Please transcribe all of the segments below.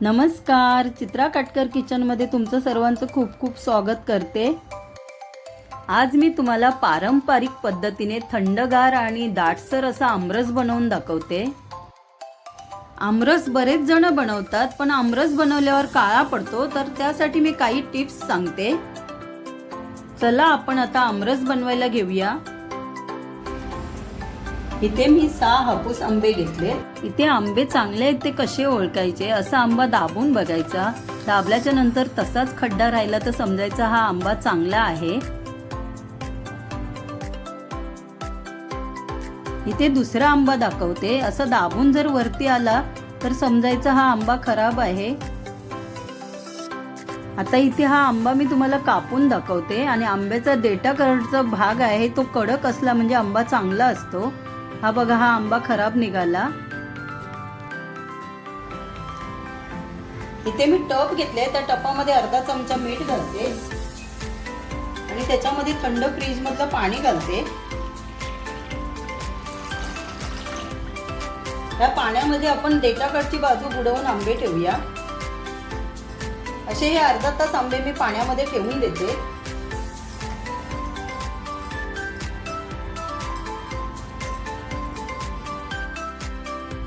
नमस्कार चित्रा काटकर किचनमध्ये तुमचं सर्वांचं खूप खूप स्वागत करते. आज मी तुम्हाला पारंपरिक पद्धतीने थंडगार आणि दाटसर असा आमरस बनवून दाखवते. आमरस बरेच जण बनवतात पण आमरस बनवल्यावर काळा पडतो तर त्यासाठी मी काही टिप्स सांगते. चला आपण आता आमरस बनवायला घेऊया. इथे मी सहा हापूस आंबे घेतले. इथे आंबे चांगले आहेत ते कसे ओळखायचे? असा आंबा दाबून बघायचा. दाबल्याच्या नंतर तसाच खड्डा राहिला तर समजायचा हा आंबा चांगला आहे. इथे दुसरा आंबा दाखवते. असं दाबून जर वरती आला तर समजायचा हा आंबा खराब आहे. आता इथे हा आंबा मी तुम्हाला कापून दाखवते. आणि आंब्याचा देटा करडचा भाग आहे तो कडक असला म्हणजे आंबा चांगला असतो. हा बघा हा आंबा खराब निघाला. इथे मी टप घेतले त्या टपामध्ये अर्धा चमचा मीठ घालते. आणि त्याच्यामध्ये थंड फ्रीज मधलं पाणी घालते. या पाण्यामध्ये आपण डेटाकडची बाजू बुडवून आंबे ठेवूया. असे हे अर्धा तास आंबे मी पाण्यामध्ये ठेवून देते.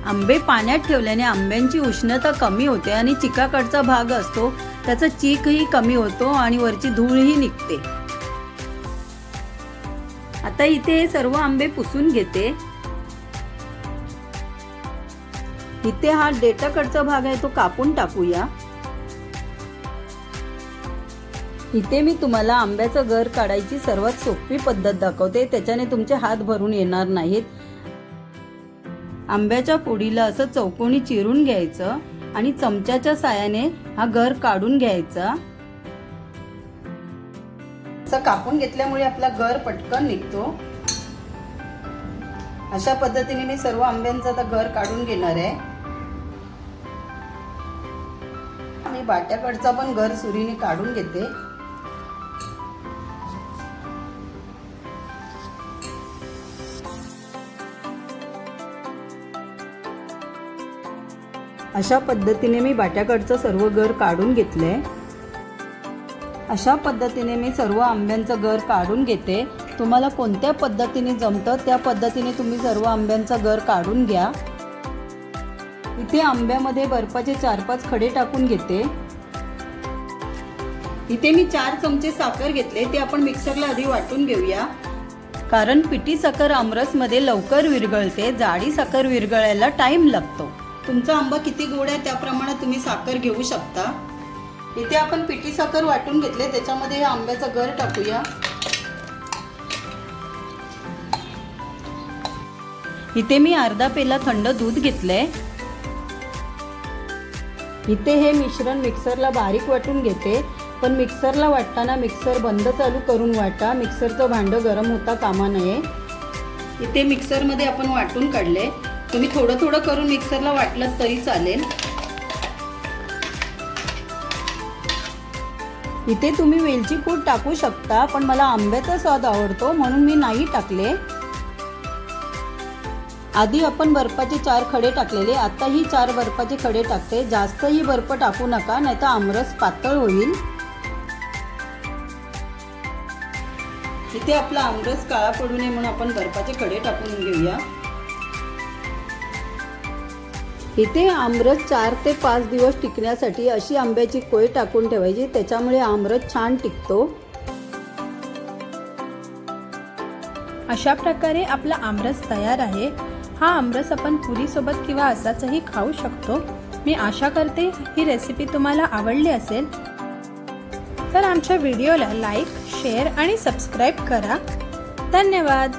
आंबे पाण्यात ठेवल्याने आंब्यांची उष्णता कमी होते आणि चिकाकडचा भाग असतो. त्याचा चीकही कमी होतो आणि वरची धूळही निघते. आता इथे हे सर्व आंबे पुसून घेते. इथे हा डेटाकडचा भाग आहे तो कापून टाकूया. इथे मी तुम्हाला आंब्याचं घर काढायची सर्वात सोपी पद्धत दाखवते. त्याच्याने तुमचे हात भरून येणार नाहीत. आंब्याच्या फोडीला असं चौकोनी चिरून घ्यायचं आणि चमच्याच्या सायाने हा घर काढून घ्यायचा. असं कापून घेतल्यामुळे आपला घर पटकन निघतो. अशा पद्धतीने मी सर्व आंब्यांचं आता घर काढून घेणार आहे. मी बाट्याकडचा पण घर सुरीने काढून घेते. अशा पद्धतीने मी बाट्याकडचं सर्व घर काढून घेतलंय. अशा पद्धतीने मी सर्व आंब्यांचं घर काढून घेते. तुम्हाला कोणत्या पद्धतीने जमतं त्या पद्धतीने तुम्ही सर्व आंब्यांचं घर काढून घ्या. इथे आंब्यामध्ये बर्फाचे चार पाच खडे टाकून घेते. इथे मी चार चमचे साखर घेतले ते आपण मिक्सरला आधी वाटून घेऊया. कारण पिठी साखर आमरसमध्ये लवकर विरघळते जाडी साखर विरघळायला टाईम लागतो. तुमचा आंबा किती गोड आहे त्याप्रमाणे तुम्ही साखर घेऊ शकता. इथे आपण पिठी साखर वाटून घेतले त्याच्यामध्ये आंब्याचा गर टाकूया. इथे मी अर्धा पेला थंड दूध घेतलंय. इथे हे मिश्रण मिक्सरला बारीक वाटून घेते. पण मिक्सरला वाटताना मिक्सर बंद चालू करून वाटा. मिक्सरचं भांडं गरम होता कामा नये. इथे मिक्सरमध्ये आपण वाटून काढले तुम्ही थोडं थोडं करून मिक्सरला वाटलं तरी चालेल. इथे तुम्ही वेलची पूड टाकू शकता पण मला आंब्याचा स्वाद आवडतो म्हणून मी नाही टाकले. आधी आपण बर्फाचे चार खडे टाकलेले आता ही चार बर्फाचे खडे टाकते. जास्तही बर्फ टाकू नका नाहीतर आमरस पातळ होईल. इथे आपला आमरस काळा पडू नये म्हणून आपण बर्फाचे खडे टाकून घेऊया. इथे आमरस चार ते पाच दिवस टिकण्यासाठी अशी आंब्याची कोय टाकून ठेवायची त्याच्यामुळे आमरस छान टिकतो. अशा प्रकारे आपला आमरस तयार आहे. हा आमरस आपण पुरीसोबत किंवा असाचही खाऊ शकतो. मी आशा करते ही रेसिपी तुम्हाला आवडली असेल. तर आमच्या व्हिडिओला लाईक शेअर आणि सबस्क्राईब करा. धन्यवाद!